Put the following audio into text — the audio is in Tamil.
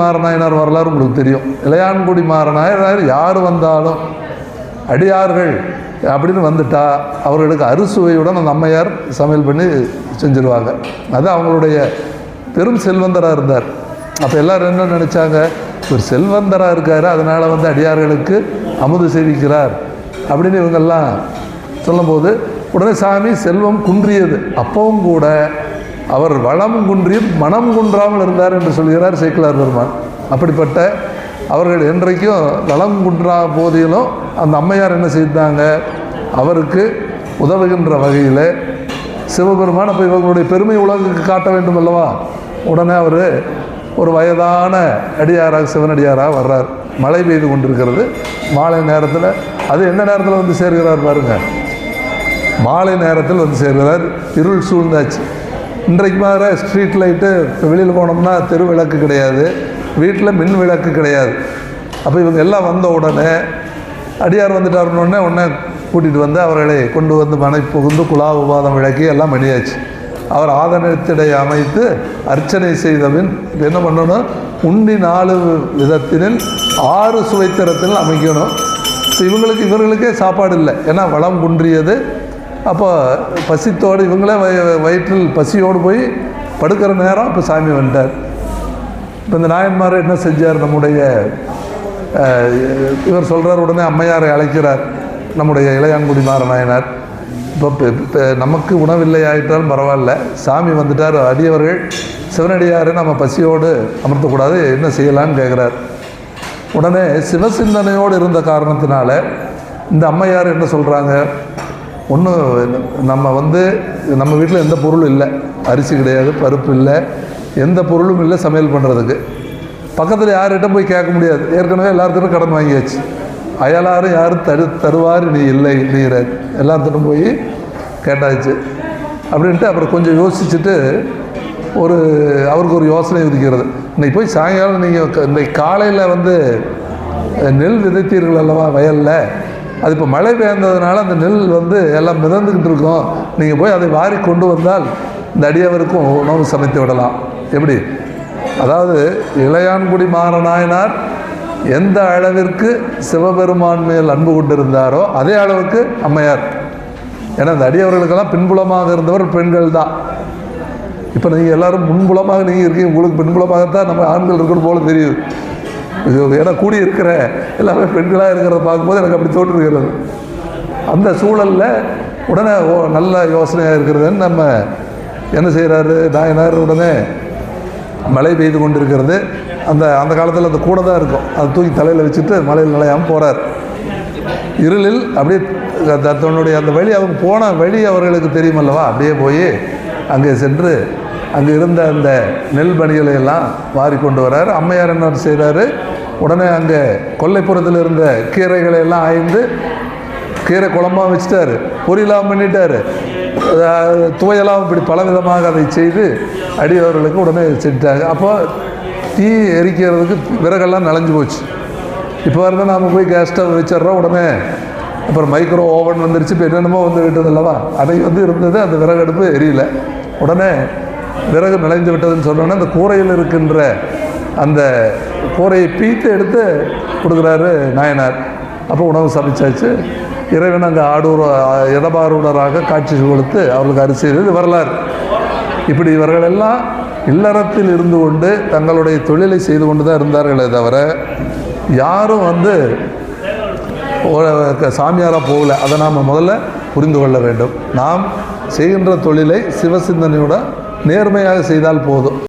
மாறநாயனார் வரலாறு உங்களுக்கு தெரியும். இளையான்குடி மாறநாயனார் யார் வந்தாலும் அடியார்கள் அப்படின்னு வந்துட்டா அவர்களுக்கு அறுசுவையுடன் அந்த அம்மையார் சமையல் பண்ணி செஞ்சுருவாங்க. அது அவங்களுடைய பெரும் செல்வந்தராக இருந்தார். அப்போ எல்லாரும் என்ன நினச்சாங்க? ஒரு செல்வந்தராக இருக்கார் அதனால் வந்து அடியார்களுக்கு அமுது சேவிக்கிறார் அப்படின்னு இவங்கெல்லாம் சொல்லும்போது உடனே சாமி செல்வம் குன்றியது. அப்பவும் கூட அவர் வளம் குன்றியும் மனம் குன்றாமல் இருந்தார் என்று சொல்கிறார் சேக்கிலார் பெருமான். அப்படிப்பட்ட அவர்கள் என்றைக்கும் வளம் குன்றா போதிலும் அந்த அம்மையார் என்ன செய்தாங்க? அவருக்கு உதவுகின்ற வகையில் சிவபெருமான் அப்போ இவங்களுடைய பெருமை உலகுக்கு காட்ட வேண்டும் அல்லவா? உடனே அவர் ஒரு வயதான அடியாராக சிவனடியாராக வர்றார். மழை பெய்து கொண்டிருக்கிறது. மாலை நேரத்தில் அது என்ன நேரத்தில் வந்து சேர்கிறார் பாருங்கள் மாலை நேரத்தில் வந்து சேர்கிறார். இருள் சூழ்ந்தாச்சு. இன்றைக்கு மாதிரி ஸ்ட்ரீட் லைட்டு இப்போ வெளியில் போனோம்னா தெரு விளக்கு கிடையாது வீட்டில் மின் விளக்கு கிடையாது. அப்போ இவங்க எல்லாம் வந்த உடனே அடியார் வந்துட்டாருன்னு உடனே உடனே கூட்டிகிட்டு வந்து அவர்களை கொண்டு வந்து மனை புகுந்து குலா உபாதம் விளக்கி எல்லாம் பண்ணியாச்சு. அவர் ஆதனத்திடை அமைத்து அர்ச்சனை செய்தபின் என்ன பண்ணணும்? உண்டி நாலு விதத்தினில் ஆறு சுவைத்திரத்தில் அமைக்கணும். இவங்களுக்கு இவர்களுக்கே சாப்பாடு இல்லை. ஏன்னா வளம் குன்றியது. அப்போ பசித்தோடு இவங்களே வய வயிற்றில் பசியோடு போய் படுக்கிற நேரம் இப்போ சாமி வந்துட்டார். இப்போ இந்த நாயன்மார் என்ன செஞ்சார்? நம்முடைய இவர் சொல்கிறார் உடனே அம்மையாரை அழைக்கிறார். நம்முடைய இளையான்குடி மாற நாயனார் இப்போ நமக்கு உணவில்லை ஆயிட்டாலும் பரவாயில்ல. சாமி வந்துட்டார். அடியவர்கள் சிவனடியாரை நம்ம பசியோடு அமர்த்தக்கூடாது. என்ன செய்யலான்னு கேட்குறார் உடனே சிவசிந்தனையோடு இருந்த காரணத்தினால இந்த அம்மையார் என்ன சொல்கிறாங்க ஒன்றும் நம்ம வந்து நம்ம வீட்டில் எந்த பொருளும் இல்லை. அரிசி கிடையாது பருப்பு இல்லை. எந்த பொருளும் இல்லை சமையல் பண்ணுறதுக்கு பக்கத்தில் யார்கிட்ட போய் கேட்க முடியாது. ஏற்கனவே எல்லாருக்கிட்ட கடன் வாங்கியாச்சு. அயலாரும் யாரும் தரு தருவார் நீ இல்லை நீங்கிற எல்லாத்துட்டும் போய் கேட்டாச்சு. அப்படின்ட்டு அப்புறம் கொஞ்சம் யோசிச்சுட்டு ஒரு அவருக்கு ஒரு யோசனை உதிக்கிறது இன்னைக்கு போய் சாயங்காலம் நீங்கள் இன்றைக்கு காலையில் வந்து நெல் விதைத்தீர்கள் அல்லவா வயலில்? அது இப்போ மழை பெய்ந்ததுனால அந்த நெல் வந்து எல்லாம் மிதந்துக்கிட்டு இருக்கும். நீங்கள் போய் அதை வாரி கொண்டு வந்தால் இந்த அடியவருக்கும் உணவு சமைத்து விடலாம். எப்படி? அதாவது இளையான்குடி மாறனாயனார் எந்த அளவிற்கு சிவபெருமான் மேல் அன்பு கொண்டிருந்தாரோ அதே அளவுக்கு அம்மையார். ஏன்னா இந்த அடியவர்களுக்கெல்லாம் பின்புலமாக இருந்தவர் பெண்கள் தான். இப்போ நீங்கள் எல்லாரும் முன்புலமாக நீங்கள் இருக்கீங்க. உங்களுக்கு பின்புலமாகத்தான் நம்ம ஆண்கள் இருக்கணும் போல தெரியுது. ஏன்னா கூடி இருக்கிற எல்லாமே பெண்களாக இருக்கிறத பார்க்கும்போது எனக்கு அப்படி தோற்றுகிறது அந்த சூழலில் உடனே ஓ நல்ல யோசனையாக இருக்கிறதுன்னு நம்ம என்ன செய்கிறாரு நாயனார் உடனே மழை பெய்து கொண்டிருக்கிறது. அந்த அந்த காலத்தில் அந்த கூட தான் இருக்கும். அதை தூக்கி தலையில் வச்சுட்டு மலையில் நிலையாமல் போகிறார் இருளில் அப்படியே த- தன்னுடைய அந்த வழி அவங்க போன வழி அவர்களுக்கு தெரியுமல்லவா? அப்படியே போய் அங்கே சென்று அங்கே இருந்த அந்த நெல் பணிகளை எல்லாம் வாரி கொண்டு வரார். அம்மையார் என்ன செய்கிறாரு உடனே அங்கே கொல்லைப்புறத்தில் இருந்த கீரைகளை எல்லாம் ஆய்ந்து கீரை குழம்பாக வச்சுட்டாரு. பொரியலாம் பண்ணிட்டாரு. துவையெல்லாம் இப்படி பலவிதமாக அதை செய்து அடியவர்களுக்கு உடனே செஞ்சிட்டாங்க. அப்போ தீ எரிக்கிறதுக்கு விறகெல்லாம் நனைஞ்சு போச்சு. இப்போ வந்து நாம் போய் கேஸ் ஸ்டவ் வச்சிடுறோம். உடனே அப்புறம் மைக்ரோ ஓவன் வந்துருச்சு. இப்போ என்னென்னமோ வந்து விட்டது அல்லவா? அதை வந்து இருந்தது அந்த விறகு அடுப்பு எரியல. உடனே விறகு நிலைந்து விட்டதுன்னு சொன்னோன்னே அந்த கூரையில் இருக்கின்ற அந்த கூரையை பீத்து எடுத்து கொடுக்குறாரு நாயனார். அப்போ உணவு சமைச்சாச்சு இறைவன் அங்கே ஆடூர் இடபாரூடராக காட்சி கொடுத்து அவர்களுக்கு அரிசி இது வரலாறு. இப்படி இவர்களெல்லாம் இல்லறத்தில் இருந்து கொண்டு தங்களுடைய தொழிலை செய்து கொண்டு தான் இருந்தார்களே தவிர யாரும் வந்து சாமியாராக போகல. அதை நாம் முதல்ல புரிந்து கொள்ள வேண்டும். நாம் செய்கின்ற தொழிலை சிவசிந்தனையோட நேர்மையாக செய்தால் போதும்.